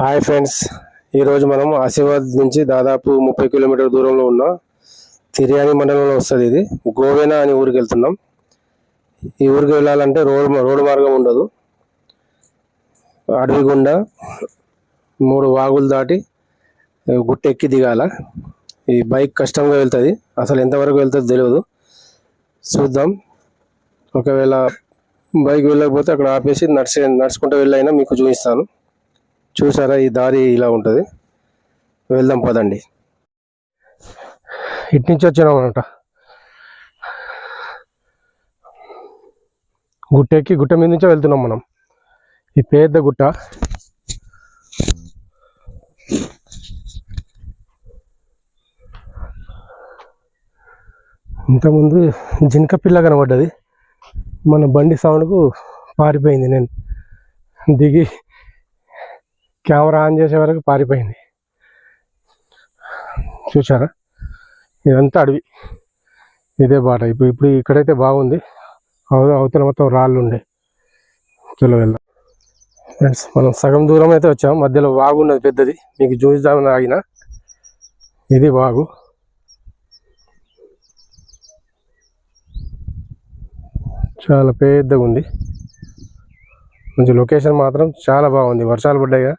Hi friends. ఈరోజు మనం ఆసిఫాబాద్ నుంచి దాదాపు ముప్పై కిలోమీటర్ దూరంలో ఉన్న తిర్యాని మండలంలో వస్తుంది ఇది. గోవేనా అనే ఊరికి వెళ్తున్నాం. ఈ ఊరికి వెళ్ళాలంటే రోడ్ రోడ్డు మార్గం ఉండదు. అడవి గుండా మూడు వాగులు దాటి గుట్టెక్కి దిగాల. ఈ బైక్ కష్టంగా వెళ్తుంది. అసలు ఎంతవరకు వెళ్తుందో తెలియదు. చూద్దాం. ఒకవేళ బైక్ వెళ్ళకపోతే అక్కడ ఆపేసి నడిచి నడుచుకుంటూ వెళ్ళైనా మీకు చూపిస్తాను. చూసారా? ఈ దారి ఇలా ఉంటుంది. వెళ్దాం పదండి. ఇటు నుంచి వచ్చినాం అనమాట గుట్ట ఎక్కి గుట్ట మీద నుంచే వెళ్తున్నాం మనం. ఈ పెద్ద గుట్ట. ఇంతకుముందు జింక పిల్ల కనబడ్డది. మన బండి సౌండ్కు పారిపోయింది నేను. దిగి కెమెరా ఆన్ చేసే వరకు పారిపోయింది. చూసారా ఇదంతా అడవి. ఇదే బాట. ఇప్పుడు ఇప్పుడు ఇక్కడైతే బాగుంది. అవ అవతల మొత్తం రాళ్ళు ఉండే చలో వెళ్దాం. ఫ్రెండ్స్ మనం సగం దూరం అయితే వచ్చాం. మధ్యలో వాగు ఉన్నది పెద్దది. మీకు చూద్దామని ఆగిన. ఇది వాగు. చాలా పెద్దగా ఉంది మంచి లొకేషన్ మాత్రం చాలా బాగుంది. వర్షాలు పడ్డాయిగా.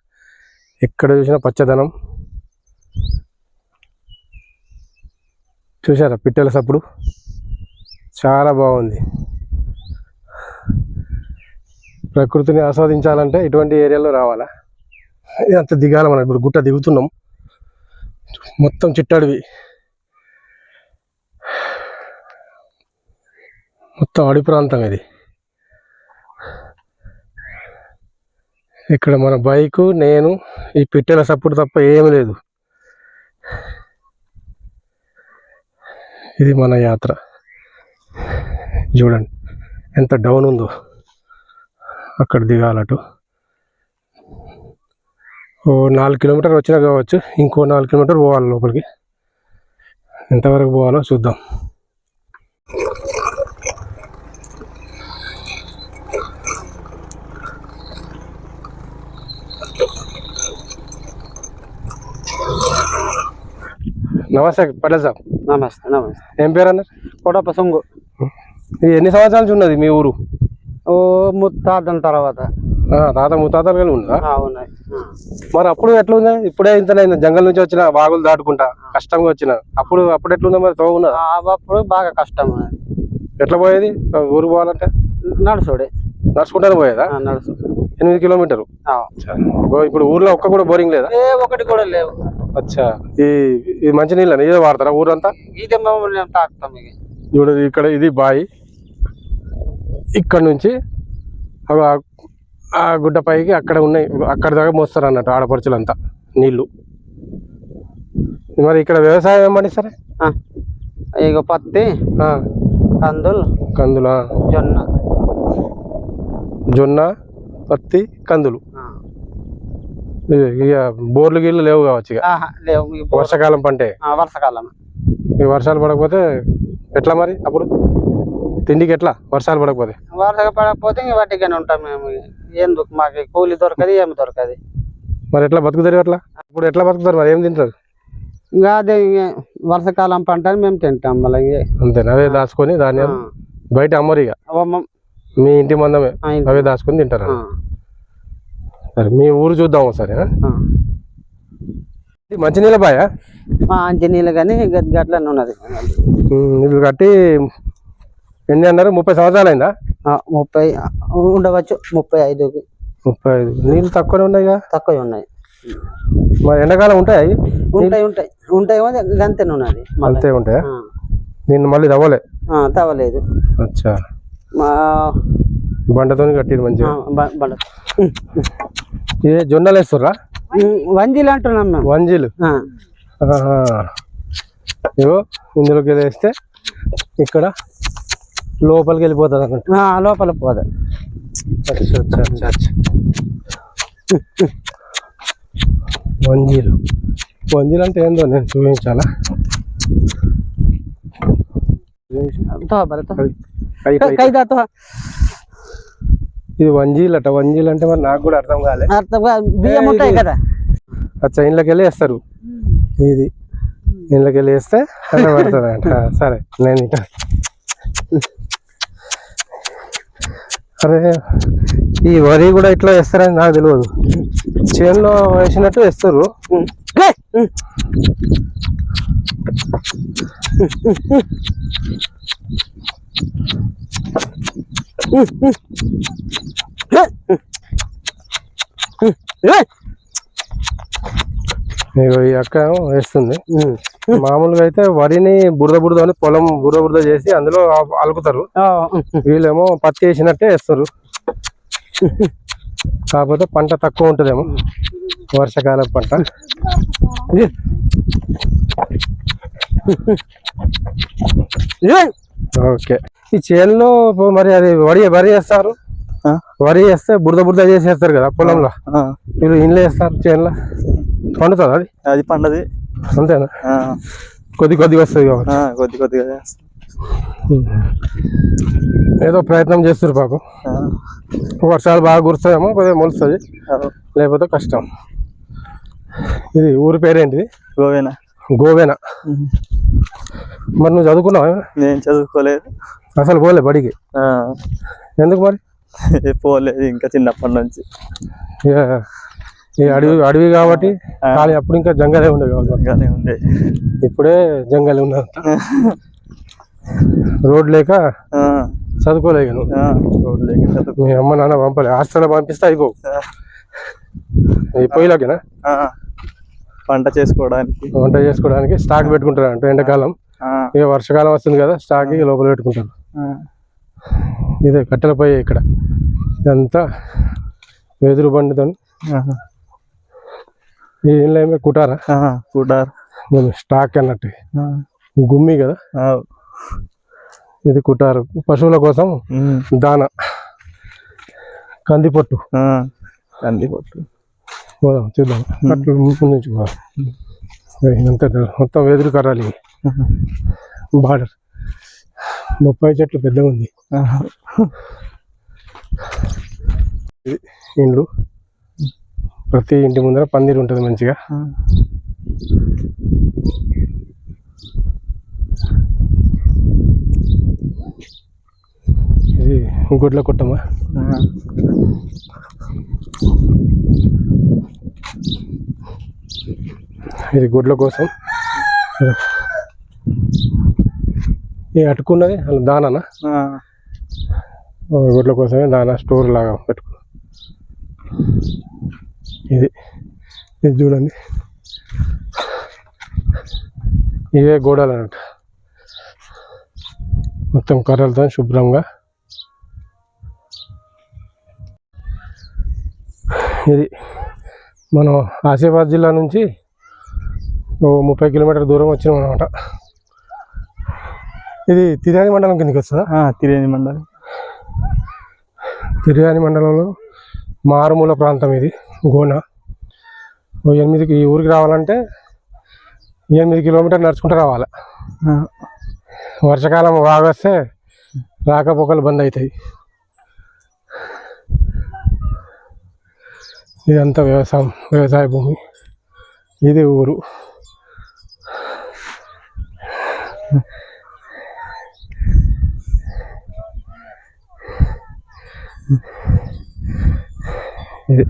ఎక్కడ చూసినా పచ్చదనం. చూసారా పిట్టల సప్పుడు? చాలా బాగుంది. ప్రకృతిని ఆస్వాదించాలంటే ఇటువంటి ఏరియాలో రావాలా? అంత దిగాల మనం. ఇప్పుడు గుట్ట దిగుతున్నాం. మొత్తం చిట్టడివి. మొత్తం అడవి ప్రాంతం ఇది. ఇక్కడ మన బైకు నేను ఈ పిట్టెల సప్పుడు తప్ప ఏమీ లేదు. ఇది మన యాత్ర. చూడండి ఎంత డౌన్ ఉందో. అక్కడ దిగాలటు. ఓ నాలుగు కిలోమీటర్ వచ్చినా కావచ్చు ఇంకో నాలుగు కిలోమీటర్ పోవాలి లోపలికి. ఎంతవరకు పోవాలో చూద్దాం. నమస్తే పటేల్ సాబ్ నమస్తే నమస్తే. ఏం పేరు అన్నారు కొడప సొంగు ఎన్ని సంవత్సరాల నుంచి ఉన్నది మీ ఊరు? ఓ ముత్తాతల తర్వాత. తాత ముత్తాతలు ఉందా ఆ, ఉన్నాయి. మరి అప్పుడు ఎట్లుందా? ఇప్పుడే ఇంత జంగల్ నుంచి వచ్చిన వాగులు దాటుకుంటా కష్టంగా వచ్చిన అప్పుడు అప్పుడు ఎట్లుందా మరి ఆ, అప్పుడు బాగా కష్టం. ఎట్లా పోయేది? ఊరు పోవాలంటే? నడుచుడే నడుచుకుంటానే పోయేదా? నడుచు ఎనిమిది కిలోమీటర్లు? ఇప్పుడు ఊర్లో ఒక్క కూడా బోరింగ్ లేదా? ఒకటి కూడా లేవు. అచ్చా. ఈ ఈ మంచి నీళ్ళని ఇదే వాడతారా ఊరంతా? ఇదే ఇక. చూడు ఇక్కడ ఇది బాయి. ఇక్కడ నుంచి ఆ- గుడ్డ పైకి అక్కడ ఉన్నాయి. అక్కడ దాకా మోస్తారు అన్నట్టు ఆడపడుచులంతా నీళ్ళు మరి ఇక్కడ వ్యవసాయం ఏం పండిస్తారా ఆ. ఇక పత్తి కందులు కందుల? జొన్న. జొన్న పత్తి కందులు. ఇక- బోర్లు గీళ్ళు లేవు కావచ్చు ఇక. ఆహా, లేవు. వర్షాకాలం పంటే. ఆ, వర్షాకాలం. ఈ వర్షాలు పడకపోతే ఎట్లా మరి అప్పుడు? తిండికి ఎట్లా వర్షాలు పడకపోతే? వర్ష పడకపోతే ఇంక వాటిగానే ఉంటాం మేము. ఎందుకు మాకు కూలి దొరకదు ఏమి దొరకదు. మరి ఎట్లా బతుకుతారు ఎట్లా ఇప్పుడు ఎట్లా బతుకుతారు మరి? ఏం తింటారు? ఇంకా అదే వర్షాకాలం పంటని మేము తింటాం మళ్ళీ. అంతేనా? అవే దాచుకొని దాన్ని ఆ. బయట అమ్మరు ఇక. మ- ఇంటి మందమే. అవే దాచుకొని తింటారు. సరే మీ ఊరు చూద్దాం ఒకసారి మంచినీళ్ళ బాయ మా అంజనీలు కానీ గట్లనే ఉన్నది. ఇవి కట్టి ఎన్ని అన్నారు? ముప్పై సంవత్సరాలు అయిందా ముప్పై ఉండవచ్చు ముప్పై ఐదుకి ముప్పై ఐదు. నీళ్ళు తక్కువనే ఉన్నాయి కదా తక్కువ ఉన్నాయి. మరి ఎండాకాలం ఉంటాయి ఉంటాయి ఉంటాయి. ఉంటాయి గంతనే ఉన్నది మళ్ళీ. అంతే ఉంటాయా? ఆ, నిన్ను మళ్ళీ తవ్వలే? తవ్వలేదు. అచ్చా. మా బండతో కట్టిరు ఆ, మంచిగా బండ. ఏ జొన్నలు వేస్తుర్రా? వంజీలు అంటున్నాం మేము. వంజీలు. ఇగో ఇందులోకి ఇది వేస్తే ఇక్కడ లోపలికి వెళ్ళిపోతుంది అన్నట్టు ఆ, లోపల పోదు. అచ్చా అచ్చా అచ్చా అచ్చా వంజీలు. వంజీలు అంటే ఏందో నేను చూపించాలా? తో బల తో అది- అది ఇది వంజీలు అట. వంజీలు అంటే మరి నాకు కూడా అర్థం కాలే. అర్థంగా బియ్యం ఉంటాయి కదా. ఆ చైన్లోకి వెళ్ళి వేస్తారు. ఇది. ఇంట్లోకి వెళ్ళి వేస్తే అలా పడుతుంది అంట సరే నేను ఇక అరే ఈ వరి కూడా ఇట్లా వేస్తారని నాకు తెలియదు. చేనులో వేసినట్టు వేస్తారు. ఇగో ఈ అక్క వేస్తుంది. మామూలుగా అయితే వరిని బురద బురద అని పొలం బురద బురద చేసి అందులో అలుకుతారు. వీళ్ళేమో పత్తి వేసినట్టే వేస్తారు కాకపోతే పంట తక్కువ ఉంటుందేమో వర్షాకాలం పంట ఏ. ఓకే. ఈ చేనులో మరి అది వరి వరి వేస్తారు? వరి వేస్తే బురద బురద చేసేస్తారు కదా పొలంలో. వీళ్ళు ఇంట్లో వేస్తారు చేనులో. పండుతుంది అది? అది పండది. అంతేనా? కొద్ది కొద్దిగా వస్తుంది కొద్ది కొద్దిగా. ఏదో ప్రయత్నం చేస్తారు పాపం. వర్షాలు బాగా కురుస్తాయేమో కొద్దిగా మొలుస్తుంది. లేకపోతే కష్టం. ఇది ఊరి పేరేంటిది? గోవేనా. గోవేనా. మరి నువ్వు చదువుకున్నావా? నేను చదువుకోలేదు. అసలు పోలే బడికి. ఎందుకు మరి? పోలేదు ఇంకా చిన్నప్పటి నుంచి. ఈ అడవి అడవి కాబట్టి. కానీ అప్పుడు ఇంకా జంగలే ఉండే కాబట్టి ఇంకానే ఉండే. ఇప్పుడే జంగల్ ఉన్నది రోడ్ లేక చదువుకోలేక రోడ్డు లేక మీ అమ్మ నాన్న పంపలే. హాస్టల్ పంపిస్తే అయిపో పోయిలాగేనా ఆ, పంట చేసుకోవడానికి? వంట చేసుకోవడానికి స్టాక్ పెట్టుకుంటారు అంటే ఎండాకాలం. ఇక వర్షాకాలం వస్తుంది కదా స్టాక్ లోపల పెట్టుకుంటారు. ఇదే కట్టెల పొయ్యి ఇక్కడ. ఇదంతా వెదురు బండితో ఏమే కుటారా? కుటార్. స్టాక్ అన్నట్టు. గుమ్మి కదా. ఇది కుటారు. పశువుల కోసం దాన. కంది పొట్టు ఆ, కంది పొట్టు పోదాం చూద్దాం. అట్లా ముందు నుంచి పోదాం. ఇదంతా మొత్తం వెదురు కర్రాలి. బార్డర్. బొప్పాయి చెట్లు పెద్దగా ఉంది. ఇండ్లు. ప్రతి ఇంటి ముందర పందిరి ఉంటుంది మంచిగా. ఇది గుడ్ల కుట్టమా? ఇది గుడ్ల కోసం. ఇది అటుకున్నది అలా ఓ, గుడ్ల కోసమే దానా స్టోర్ లాగా పెట్టుకో ఇది ఇది చూడండి. ఇవే గోడలు అన్నట్టు మొత్తం కర్రలతో శుభ్రంగా. ఇది మనం ఆసిఫాబాద్ జిల్లా నుంచి ముప్పై కిలోమీటర్ దూరం వచ్చినాం అనమాట ఇది తిరాని మండలం కిందకి వస్తుందా? ఆ, తిరేని మండలి. తిర్యాని మండలంలో మారుమూల ప్రాంతం ఇది గోన. ఓ ఎనిమిదికి ఈ ఊరికి రావాలంటే ఎనిమిది కిలోమీటర్ నడుచుకుంటూ రావాలి. వర్షాకాలం బాగా వస్తే రాకపోకలు బంద్ అవుతాయి. ఇదంతా వ్యవసాయం వ్యవసాయ భూమి. ఇది ఊరు. ఇది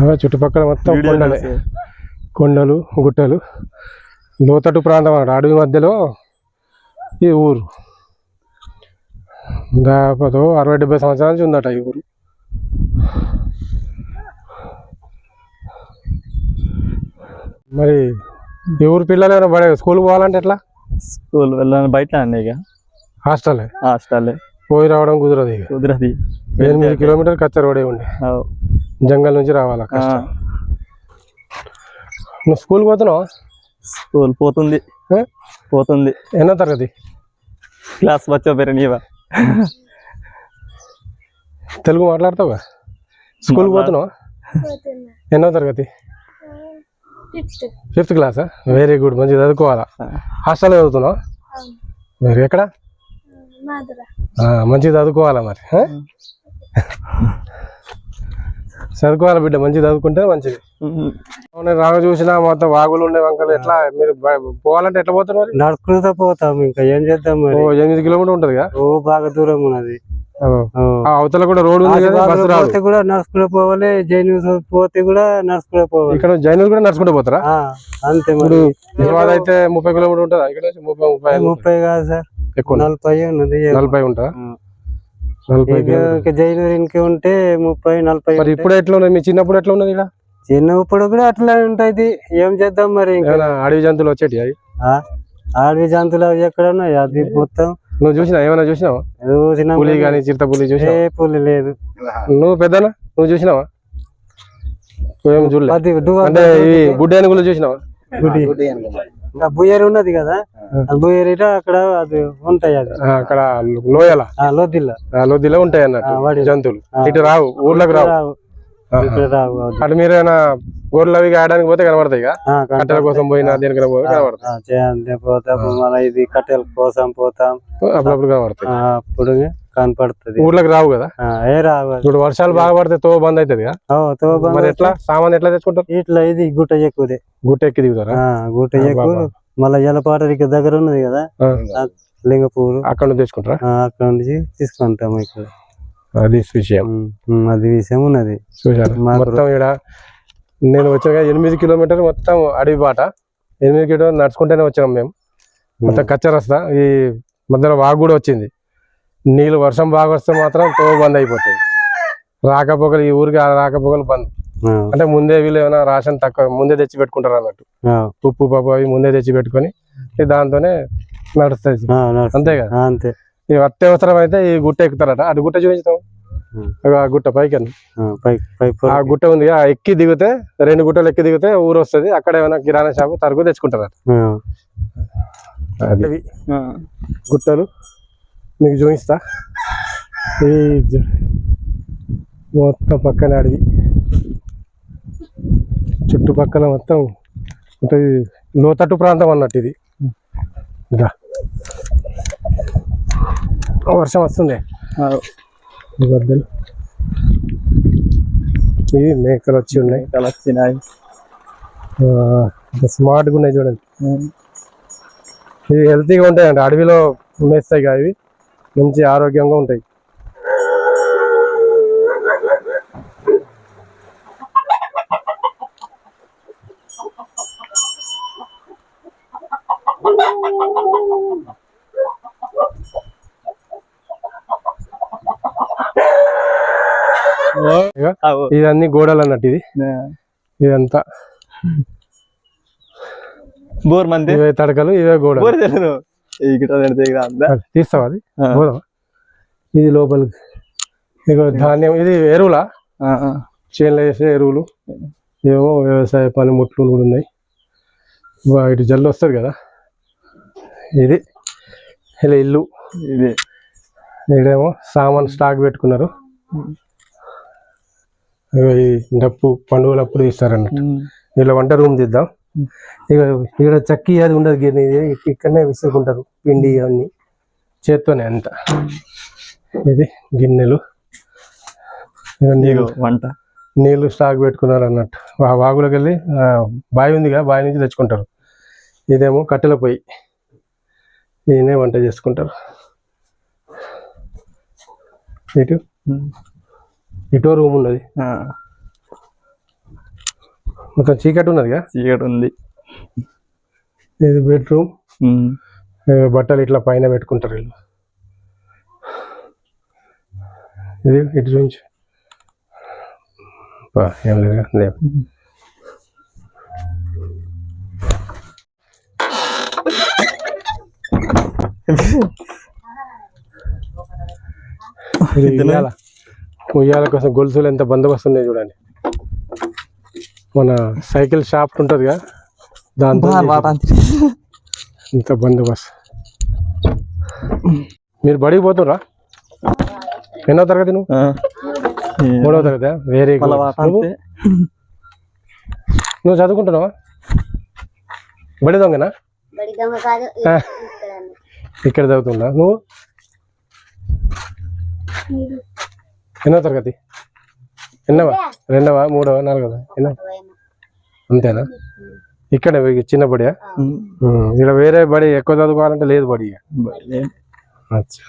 అలా చుట్టుపక్కల మొత్తం కొండలే. కొండలు గుట్టలు. లోతట్టు ప్రాంతం అన్నమాట. అడవి మధ్యలో ఈ ఊరు. దాదాపు అరవై డెబ్బై సంవత్సరాల నుంచి ఉందట ఈ ఊరు. మరి ఈ ఊరు పిల్లలు ఏమైనా బడే స్కూల్ పోవాలంటే ఎట్లా? స్కూల్ వెళ్ళాను. బయట అండి ఇక. హాస్టలే? హాస్టల్. పోయి రావడం కుదరదు ఇక. కుదరది. ఎనిమిది కిలోమీటర్ కచ్చ రోడే ఉండే. జంగల్ నుంచి రావాలా కష్టం. నువ్వు స్కూల్ పోతున్నావా? స్కూల్ పోతుంది? పోతుంది. ఎన్నో తరగతి? క్లాస్ వచ్చో పేరు నీవా. తెలుగు మాట్లాడతావా? స్కూల్ పోతున్నావా? ఎన్నో తరగతి? ఫిఫ్త్ క్లాసా వెరీ గుడ్ మంచి చదువుకోవాలా? హాస్టల్లో చదువుతున్నావా? వెరీ ఎక్కడ? మంచిగా చదువుకోవాలా మరి? చదువుకోవాలి బిడ్డ మంచిగా చదువుకుంటే మంచిది. అవును, రాగ చూసినా మొత్తం వాగులు ఉండే వంకలు ఎట్లా? మీరు పోవాలంటే ఎట్లా పోతారు మరి? నడుచుకుంటూ పోతాం ఇంకా ఏం చేద్దాం ఓ మరి ఎనిమిది కిలోమీటర్ ఉంటది ఓ బాగా దూరం ఉన్నది. అవతల కూడా రోడ్ ఉంది కదా ఆదివారం బస్సు రాదు. పోతే కూడా నడుచుకుంటూ పోవాలి జైలు పోతే కూడా నడుచుకుంటూ పోవాలి. ఇక్కడ జైనులు కూడా నడుచుకుంటూ పోతారా? అంతే మరి. నిజామాబాద్ అయితే ముప్పై కిలోమీటర్ ఉంటుందా? ఇక్కడ ముప్పై ముప్పై కాదు సార్. ఎక్కువ? నలభై ఉన్నది నలభై ఉంటుందా. నలభై ఇక ఉంటే ముప్పై నలభై మరి ఇప్పుడు ఎట్లా ఉన్నది? మీ చిన్నప్పుడు ఎట్లా ఉన్నది ఇక్కడ? చిన్నప్పుడు కూడా అట్లా ఉంటది. ఏం చేద్దాం మరి అడవి జంతువులు వచ్చేటి అవి? అడవి జంతువులు అవి ఎక్కడ ఉన్నాయి? అది మొత్తం నువ్వు చూసినా ఏమైనా చూసినావా? చూసినాం పులి కానీ చిరుత పులి చూసినా ఏ పులి లేదు. నువ్వు పెద్దనా? నువ్వు చూసినావా? ఏం చూడలే. అది డువ్వ- అంటే ఈ గుడ్డ చూసినావా? గుడి. ఇంకా బుయ్యరి ఉన్నది కదా ఆ. బుయ్యరి అక్కడ అది ఉంటాయి అది. ఆ, అక్కడ లోయల. ఆ లోదిల్ల ఆ లోదిలో ఉంటాయి అన్నట్టు ఆ, వాడి- జంతువులు. ఆ. ఇటు రావు ఊర్లోకి రావు. రావు. అటు మీరు ఏమైనా గొర్రెలు అవి ఆడడానికి పోతే కనబడతాయి. కట్టెల కోసం పోయినా దేనికైనా కనబడతాయి. ఇది కట్టెల కోసం పోతాం. అప్పుడప్పుడు కనబడతాయి. అప్పుడు కనపడుతుంది. ఊర్లోకి రావు కదా? ఏ రావు. ఇప్పుడు వర్షాలు బాగా పడితే తో బంద్ అవుతుంది మరి ఎట్లా? సామాన్ ఎట్లా తెచ్చుకుంటారు? ఇట్లా ఇది గుట్ట ఎక్కువదే. గుట్ట ఎక్కి దిగుతారా? గుట్ట ఎక్కువ. మళ్ళీ జలపాటానికి దగ్గర ఉన్నది కదా? లింగపూరు. అక్కడ నుంచి తెచ్చుకుంటారా? అక్కడ నుంచి తీసుకుంటాం ఇక్కడ. అది విషయం. అది విషయం ఉన్నది. మొత్తం ఇక్కడ నేను వచ్చిన కదా ఎనిమిది కిలోమీటర్ మొత్తం అడవి బాట ఎనిమిది కిలోమీటర్ నడుచుకుంటూనే వచ్చాం మేము. మొత్తం కచ్చ రస్తా ఈ మధ్యలో వాగు కూడా వచ్చింది. నీళ్ళు వర్షం బాగా వస్తే మాత్రం తో బంద్ అయిపోతుంది రాకపోకలు ఈ ఊరికి ఆ రాకపోకలు బంద్. అంటే ముందే వీళ్ళు ఏమైనా రాషన్ తక్కువ ముందే తెచ్చి పెట్టుకుంటారు అన్నట్టు. ఉప్పు పప్పు అవి ముందే తెచ్చి పెట్టుకొని దాంతోనే నడుస్తుంది ఆ, నడుస్తుంది. అంతే కదా? ఆ, అంతే. ఈ అత్యవసరం అయితే ఈ గుట్ట ఎక్కుతారట. అటు గుట్ట చూపించుతాం. అగో ఆ గుట్ట పైకి అన్న. ఆ, పై పై పొర- ఆ గుట్ట ఉంది. ఆ ఎక్కి దిగితే రెండు గుట్టలు ఎక్కి దిగితే ఊరు వస్తుంది. అక్కడ ఏమైనా కిరాణా షాపు తరకు తెచ్చుకుంటారట. అది. గుట్టలు మీకు చూపిస్తా. ఈ మొత్తం పక్కన అడవి. చుట్టుపక్కల మొత్తం ఉంటుంది లోతట్టు ప్రాంతం అన్నట్టు ఇది. ఇదా. వర్షం వస్తుంది. ఇవి మేకలు వచ్చి ఉన్నాయి. వచ్చినాయి. స్మార్ట్గా ఉన్నాయి చూడండి. ఇవి హెల్తీగా ఉంటాయండి. అడవిలో మేస్తాయి కదా ఇవి. మంచి ఆరోగ్యంగా ఉంటాయి. ఇదన్నీ గోడలు అన్నట్టు ఇది ఇదంతా. బోర్ మంది? ఇవే తడకలు ఇవే. అది తీస్తావా అది? ఇది లోపలికి. ధాన్యం ఇది ఎరువులా. చేనులో వేసే ఎరువులు. ఏమో వ్యవసాయ పనిముట్లు కూడా ఉన్నాయి. ఇటు జల్లు వస్తుంది కదా. ఇది. ఇలా ఇల్లు. ఇది. ఇక్కడేమో సామాన్ స్టాక్ పెట్టుకున్నారు. డప్పు పండుగలప్పుడు తీస్తారన్నట్టు. ఇలా వంట రూమ్ తీద్దాం. ఇక ఇక్కడ చక్కి అది ఉండదు గిన్నె ఇక్కడనే విసురుకుంటారు పిండి అవన్నీ. చేత్తోనే అంత. ఇది గిన్నెలు. నీళ్ళు. వంట. నీళ్ళు స్టాక్ పెట్టుకున్నారు అన్నట్టు. ఆ వాగులోకి వెళ్ళి బావి ఉందిగా బావి నుంచి తెచ్చుకుంటారు. ఇదేమో కట్టెల పొయ్యి. ఈయనే వంట చేసుకుంటారు. ఇటు? ఇటో రూమ్ ఉన్నది. మొత్తం చీకటి ఉన్నదిగా? చీకటి ఉంది. ఇది బెడ్రూమ్. బట్టలు ఇట్లా పైన పెట్టుకుంటారు వీళ్ళు. ఇది ఇటు చూపించు. బా, ఏం లేదు లేవు ఇది ఉయ్యాల ఉయ్యాల కోసం గొలుసులు ఎంత బందోబస్తు ఉన్నాయి చూడండి. మన సైకిల్ షాప్ ఉంటుందిగా దాంతో. ఇంత బందోబస్తు. మీరు బడికి పోతుర్రా ఎన్నో తరగతి నువ్వు? ఆ. మూడో తరగతి వెరీ నువ్వు? చదువుకుంటున్నావా? బడి దొంగనా? ఇక్కడ చదువుతున్నా నువ్వు? ఎన్నో తరగతి? ఎన్నవా? రెండవా మూడవా నాలుగవా? ఎన్నో? అంతేనా? ఇక్కడ చిన్న బడియా ఇక్కడ వేరే బడి ఎక్కువ చదువుకోవాలంటే లేదు బడి. అచ్చా.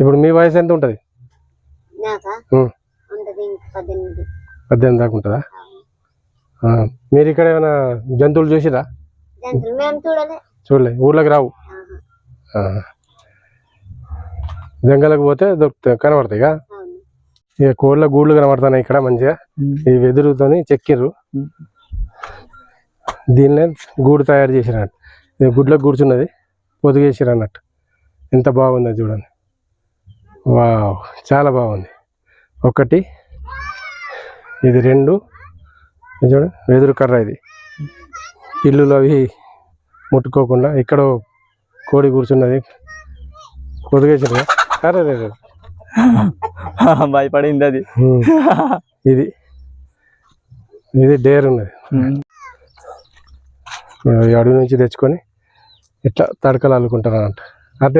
ఇప్పుడు మీ వయసు ఎంత ఉంటుంది? పద్దెనిమిది. దాకా ఉంటుందా? ఆ, మీరు ఇక్కడ ఏమైనా జంతువులు చూసిరా? చూడలే. చూడలే. ఊర్లోకి రావు. జంగలకు పోతే దొరుకుతాయి కనబడతాయి ఇక. కోళ్ళ గూళ్ళు కనబడుతున్నాయి ఇక్కడ మంచిగా. ఈ వెదురుతోని చెక్కిర్రు. దీనినే గూడు తయారు చేసిరన్నట్టు. ఇది గుడ్లకు కూర్చున్నది పొదిగేసిరు అన్నట్టు. ఎంత బాగుందో చూడండి. వావ్ చాలా బాగుంది. ఒకటి ఇది రెండు. చూడండి వెదురు కర్ర ఇది. ఇల్లులు అవి ముట్టుకోకుండా ఇక్కడ కోడి కూర్చున్నది పొదిగేసిరు అరే. భయపడింది అది. ఇది. ఇది డేర్ ఉన్నది. అడవి నుంచి తెచ్చుకొని ఇట్లా తడకలు అల్లుకుంటారు అంట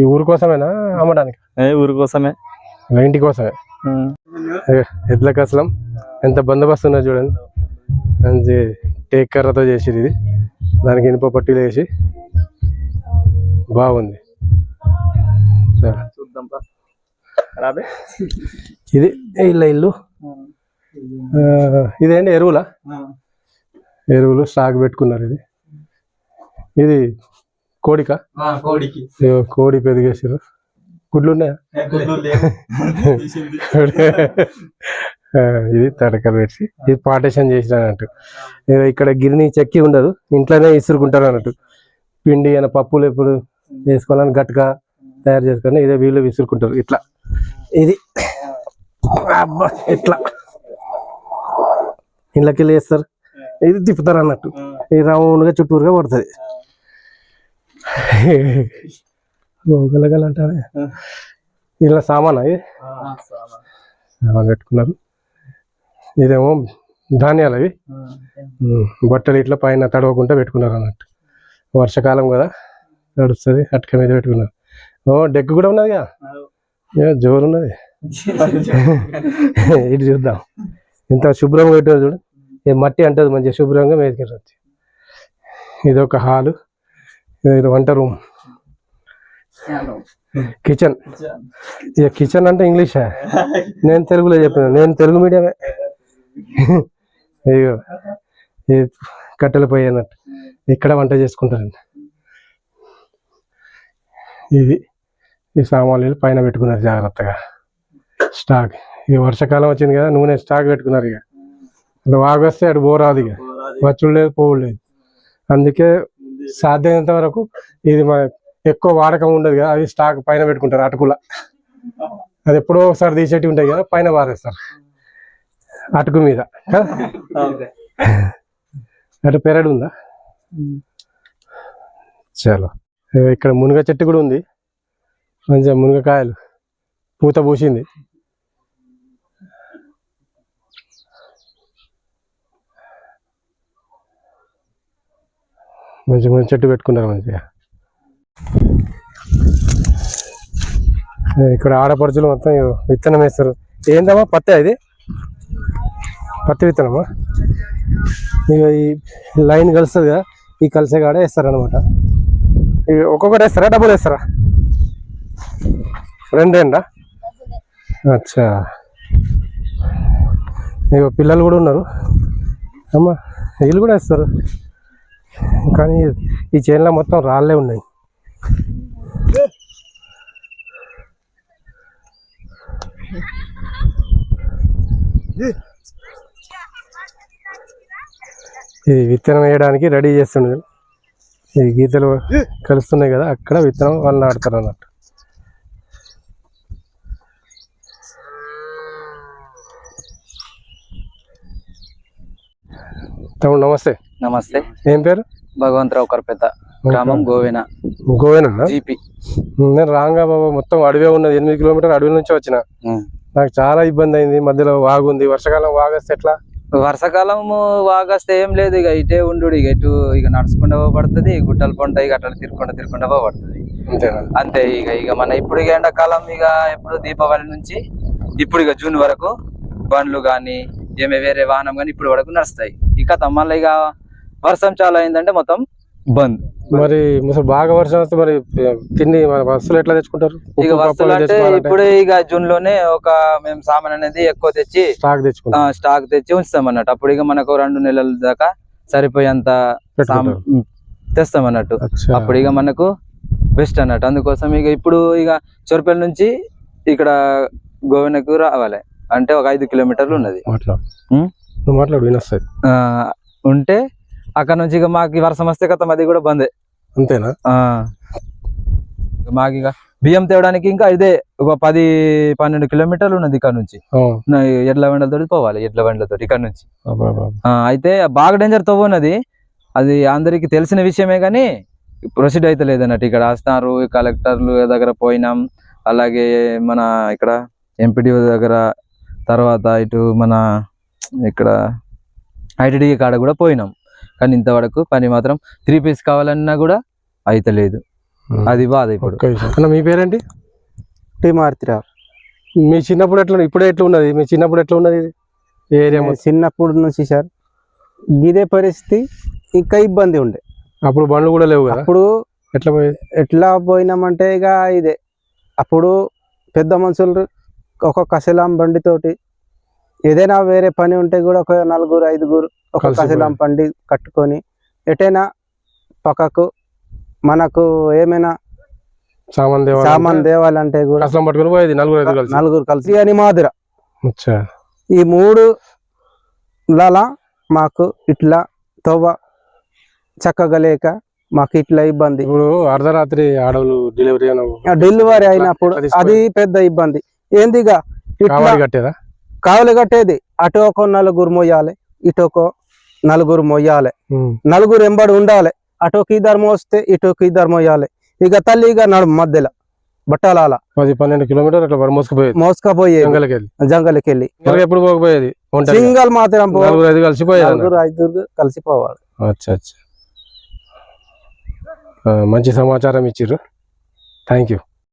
ఈ ఊరి కోసమేనా అమ్మడానికి? ఏ ఊరి కోసమే. ఇంటి కోసమే. ఏ, ఎడ్లకి అసలం ఎంత బందోబస్తు ఉన్నది చూడండి. మంచి టేక్ కర్రతో చేసిరు ఇది. దానికి ఇనుప పట్టీలు వేసి బాగుంది. చూద్దాం రాబే. ఇది ఇల్ల? ఇదేంటి ఎరువులా? ఎరువులు స్టాక్ పెట్టుకున్నారు ఇది. ఇది కోడిక? కోడి పెదిగేసారు గుడ్లు ఉన్నాయా ఇది తడకలు పెట్టి ఇది పార్టేషన్ చేసిన అన్నట్టు. ఇక్కడ గిరిని చెక్కి ఉండదు ఇంట్లోనే ఇసురుకుంటారు అన్నట్టు. పిండి అయినా పప్పులు ఎప్పుడు వేసుకోవాలని గట్టిగా తయారు చేసుకొని ఇదే వీళ్ళు విసురుకుంటారు. ఇట్లా. ఇది. అబ్బా ఇట్లా. ఇళ్ళకి వెళ్ళి వేస్తారు ఇది తిప్పుతారు అన్నట్టు. ఇది రౌండ్గా చుట్టూరుగా పడుతుంది. గలగల అంటారే. ఇలా సామాన్ ఇది? సామాన్. పెట్టుకున్నారు ఇదేమో ధాన్యాలు అవి. బట్టలు ఇట్లా పైన తడవకుండా పెట్టుకున్నారు అన్నట్టు. వర్షాకాలం కదా. నడుస్తుంది అటక మీద పెట్టుకున్నారు. ఓ డెక్ కూడా ఉన్నదిగా ఏ జోరు ఉన్నది. ఇటు చూద్దాం. ఇంత శుభ్రంగా పెట్టారు చూడు. ఈ మట్టి అంటది మంచిగా శుభ్రంగా మేదుకెళ్ళి ఇది ఒక హాలు. ఇది వంట రూమ్. కిచెన్. ఇక కిచెన్ అంటే ఇంగ్లీషా? నేను తెలుగులో చెప్పిన. నేను తెలుగు మీడియమే. అయ్యో ఇది కట్టెలు పోయి అన్నట్టు. ఇక్కడ వంట చేసుకుంటారండి ఇది. ఈ సామాన్లు పైన పెట్టుకున్నారు జాగ్రత్తగా. స్టాక్ ఇక వర్షాకాలం వచ్చింది కదా నూనె స్టాక్ పెట్టుకున్నారు ఇక. అటు వాగొస్తే అటు పోరాదు ఇక. వచ్చుడు లేదు పోవుడు లేదు. అందుకే సాధ్యమైనంత వరకు ఇది మన ఎక్కువ వాడకం ఉండదు కదా అవి స్టాక్ పైన పెట్టుకుంటారు అటుకుల. అది ఎప్పుడో ఒకసారి తీసేటి ఉంటాయి కదా పైన పారేస్తారు. అటుకు మీద కదా? అటు పెరడు ఉందా? చలో. ఇక్కడ మునగ చెట్టు కూడా ఉంది. మంచిగా మునగకాయలు. పూత పూసింది. మంచి మంచి చెట్టు పెట్టుకున్నారు మంచిగా. ఇక్కడ ఆడపడుచులు మొత్తం విత్తనం వేస్తారు. ఏందమ్మా? పత్తి ఇది? పత్తి విత్తనమా? ఇక ఈ లైన్ కలుస్తుంది కదా ఈ కలిసే కాడ వేస్తారు అనమాట ఒక్కొక్కటి వేస్తారా? డబ్బులు వేస్తారా? రెండేండా అచ్చా. ఇక పిల్లలు కూడా ఉన్నారు. అమ్మా వీళ్ళు కూడా వేస్తారు. కానీ ఈ చేనులో మొత్తం రాళ్ళే ఉన్నాయి. ఇది విత్తనం వేయడానికి రెడీ చేస్తుండే. ఈ గీతలు కలుస్తున్నాయి కదా అక్కడ విత్తనం వాళ్ళు నాటుతారు అన్నట్టు తమ్ముడు నమస్తే. నమస్తే. ఏం పేరు? భగవంతరావు కరపేత గ్రామం గోవెన. గోవేనా? జీపీ. నేను రాంగా బాబా మొత్తం అడవే ఉన్నది ఎనిమిది కిలోమీటర్ అడవి నుంచి వచ్చిన. నాకు చాలా ఇబ్బంది అయింది మధ్యలో వాగు ఉంది. వర్షాకాలం వాగేస్తే ఎట్లా? వర్షాకాలం వాగస్తే ఏం లేదు ఇక ఇటే ఉండు ఇక ఇటు ఇక నడుచుకుంటూ పోబడుతుంది గుట్టల పంట ఇక అట్లా తిరుక్కుంటూ తిరుక్కుంటూ పోబడుతుంది. అంతేనా? అంతే ఇక ఇక మన ఇప్పుడు ఇక ఎండాకాలం ఇక ఎప్పుడు దీపావళి నుంచి ఇప్పుడు ఇక జూన్ వరకు బండ్లు కానీ ఏమే వేరే వాహనం కానీ ఇప్పుడు వరకు నడుస్తాయి. ఇక మళ్ళీ ఇక వర్షం చాలా అయిందంటే మొత్తం బంద్. మరి బాగా వర్షం వస్తే మరి తిండి వస్తువులు ఎట్లా తెచ్చుకుంటారు? ఇక వస్తువులు అంటే ఇప్పుడే ఇక జూన్లోనే ఒక మేము సామాన్ అనేది ఎక్కువ తెచ్చి స్టాక్ ఆ, తెచ్చుకుంటారు స్టాక్ తెచ్చి ఉంచుతాం అన్నట్టు అప్పుడు ఇక మనకు రెండు నెలల దాకా సరిపోయేంత. తెస్తాం అన్నట్టు. అప్పుడు ఇక మనకు బెస్ట్ అన్నట్టు. అందుకోసం ఇక ఇప్పుడు ఇక చొరపల్లి నుంచి ఇక్కడ గోవెనకు రావాలి. అంటే ఒక ఐదు కిలోమీటర్లు ఉన్నది. మాట్లాడు. వినొస్తాయి ఉంటే అక్కడ నుంచి ఇక మాకు వర్షం వస్తే కదా అది కూడా బందే. అంతేనా? మాకు ఇక బియ్యం తేవడానికి ఇంకా ఇదే ఒక పది పన్నెండు కిలోమీటర్లు ఉన్నది ఇక్కడ నుంచి. ఎడ్ల బండ్లతోటి పోవాలి ఎడ్ల బండ్లతోటి ఇక్కడ నుంచి. అయితే బాగా డేంజర్ తవ్వు ఉన్నది. అది అందరికి తెలిసిన విషయమే కానీ ప్రొసీడ్ అయితే లేదన్నట్టు ఇక్కడ వస్తున్నారు కలెక్టర్లు దగ్గర పోయినాం. అలాగే మన ఇక్కడ ఎంపీడీఓ దగ్గర తర్వాత ఇటు మన ఇక్కడ ఐటీడీ కాడ కూడా పోయినాం. కానీ ఇంతవరకు పని మాత్రం త్రీ పీస్ కావాలన్నా కూడా అయితే లేదు. అది బాధ ఇప్పుడు. అన్న మీ పేరేంటి? టీ మారుతిరావు మీ చిన్నప్పుడు ఎట్లా ఇప్పుడే ఎట్లా ఉన్నది? మీ చిన్నప్పుడు ఎట్లా ఉన్నది? ఏరియా మొత్తం? చిన్నప్పటి నుంచి సార్ ఇదే పరిస్థితి ఇంకా ఇబ్బంది ఉండే. అప్పుడు బండ్లు కూడా లేవు కదా? అప్పుడు ఎట్లా పోయేది? ఎట్లా పోయినామంటే ఇక ఇదే. అప్పుడు పెద్ద మనుషులు ఒక కసలాం బండితోటి ఏదైనా వేరే పని ఉంటే కూడా ఒక నలుగురు ఐదుగురు ఒక. కసలాం బండి కట్టుకొని ఎటైనా పక్కకు మనకు ఏమైనా సామాన్ దేవాలి సామాన్ తేవాలంటే కూడా నలుగురు కలిసి. అని మాదిర ఈ మూడు లలా మాకు ఇట్లా తవ్వ చక్కగా లేక మాకు ఇట్లా ఇబ్బంది. ఇప్పుడు అర్ధరాత్రి ఆడవులు డెలివరీ డెలివరీ అయినప్పుడు అది పెద్ద ఇబ్బంది. ఏందిగా? ఇట్లా కావాలి కట్టేదా? అటు ఒక నలుగురు మొయ్యాలి ఇటు ఒక నలుగురు మొయ్యాలి. నలుగురు ఎంబడి ఉండాలి. అటు ఒక ఇద్దరు మోస్తే ఇటు ఒక ఇద్దరు మొయ్యాలి. ఇక తల్లి ఇక నడు మధ్యలో బట్టలాల. పది పన్నెండు కిలోమీటర్ అట్లా మోసుకుపోయేది. మోసుకపోయేది. జంగలకి వెళ్ళి జంగలకి వెళ్ళి ఎప్పుడు పోకపోయేది. సింగల్ మాత్రం ఐదు కలిసిపోయేది అన్న. నలుగురు ఐదుగురు కలిసిపోవాలి. అచ్చా అచ్చా. ఆ, మంచి సమాచారం ఇచ్చిర్రు. Thank you.